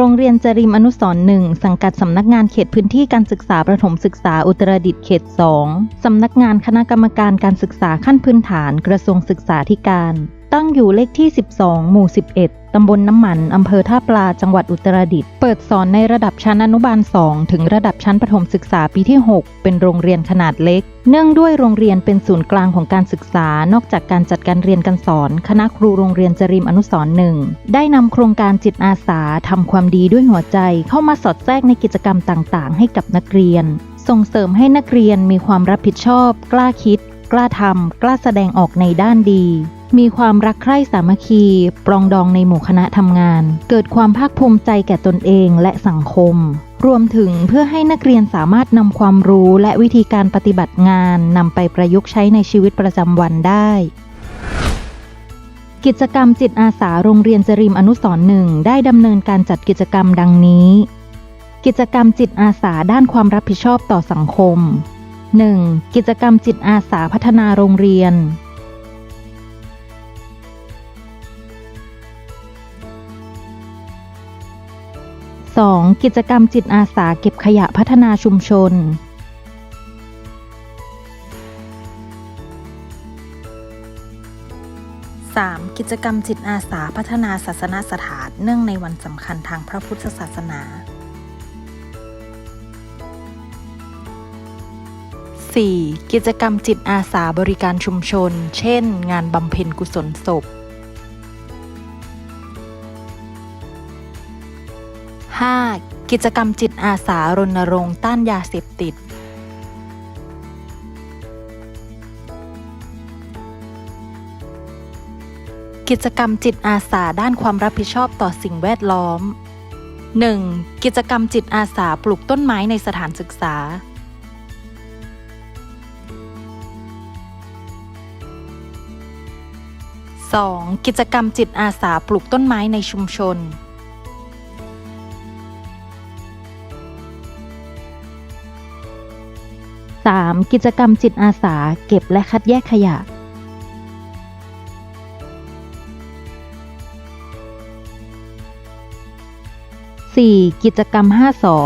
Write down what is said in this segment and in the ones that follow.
โรงเรียนจริมอนุสรณ์หนึ่งสังกัดสำนักงานเขตพื้นที่การศึกษาประถมศึกษาอุตรดิตถ์เขต 2 สำนักงานคณะกรรมการการศึกษาขั้นพื้นฐานกระทรวงศึกษาธิการ ตั้งอยู่เลขที่ 12 หมู่ 11 ตำบลน้ำมัน อำเภอท่าปลา จังหวัดอุตรดิตถ์ เปิดสอนในระดับชั้นอนุบาล 2 ถึงระดับชั้นประถมศึกษาปีที่ 6 เป็นโรงเรียนขนาดเล็ก เนื่องด้วยโรงเรียนเป็นศูนย์กลางของการศึกษา นอกจากการจัดการเรียนการสอน คณะครูโรงเรียนจริมอนุสรณ์หนึ่ง ได้นำโครงการจิตอาสาทำความดีด้วยหัวใจ เข้ามาสอดแทรกในกิจกรรมต่างๆ ให้กับนักเรียน ส่งเสริมให้นักเรียนมีความรับผิดชอบ กล้าคิด กล้าทำกล้าแสดงออกในด้านดี มีความรักใคร่สามัคคี ปรองดองในหมู่คณะทำงาน เกิดความภาคภูมิใจแก่ตนเองและสังคม รวมถึงเพื่อให้นักเรียนสามารถนำความรู้และวิธีการปฏิบัติงานนำไปประยุกต์ใช้ในชีวิตประจำวันได้ กิจกรรมจิตอาสาโรงเรียนจริมอนุสร์หนึ่งได้ดำเนินการจัดกิจกรรมดังนี้ กิจกรรมจิตอาสาด้านความรับผิดชอบต่อสังคม 1. กิจกรรมจิตอาสาพัฒนาโรงเรียน 2. กิจกรรมจิตอาสาเก็บขยะพัฒนาชุมชน 3. กิจกรรมจิตอาสาพัฒนาศาสนสถานเนื่องในวันสำคัญทางพระพุทธศาสนา 4. กิจกรรมจิตอาสาบริการชุมชน เช่น งานบำเพ็ญกุศลศพ 5. กิจกรรมจิตอาสารณรงค์ต้านยาเสพติด กิจกรรมจิตอาสาด้านความรับผิดชอบต่อสิ่งแวดล้อม 1. กิจกรรมจิตอาสาปลูกต้นไม้ในสถานศึกษา 2. กิจกรรมจิตอาสาปลูกต้นไม้ในชุมชน 3. กิจกรรมจิตอาสา เก็บและคัดแยกขยะ 4. กิจกรรม5สอ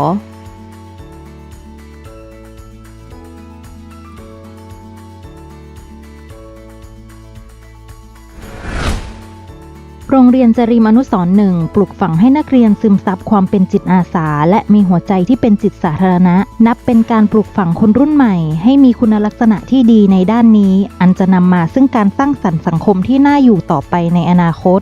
โรงเรียนจริมอนุสรหนึ่งปลูกฝังให้นักเรียนซึมซับความเป็นจิตอาสา และมีหัวใจที่เป็นจิตสาธารณะ นับเป็นการปลูกฝังคนรุ่นใหม่ ให้มีคุณลักษณะที่ดีในด้านนี้ อันจะนำมาซึ่งการสร้างสรรค์สังคมที่น่าอยู่ต่อไปในอนาคต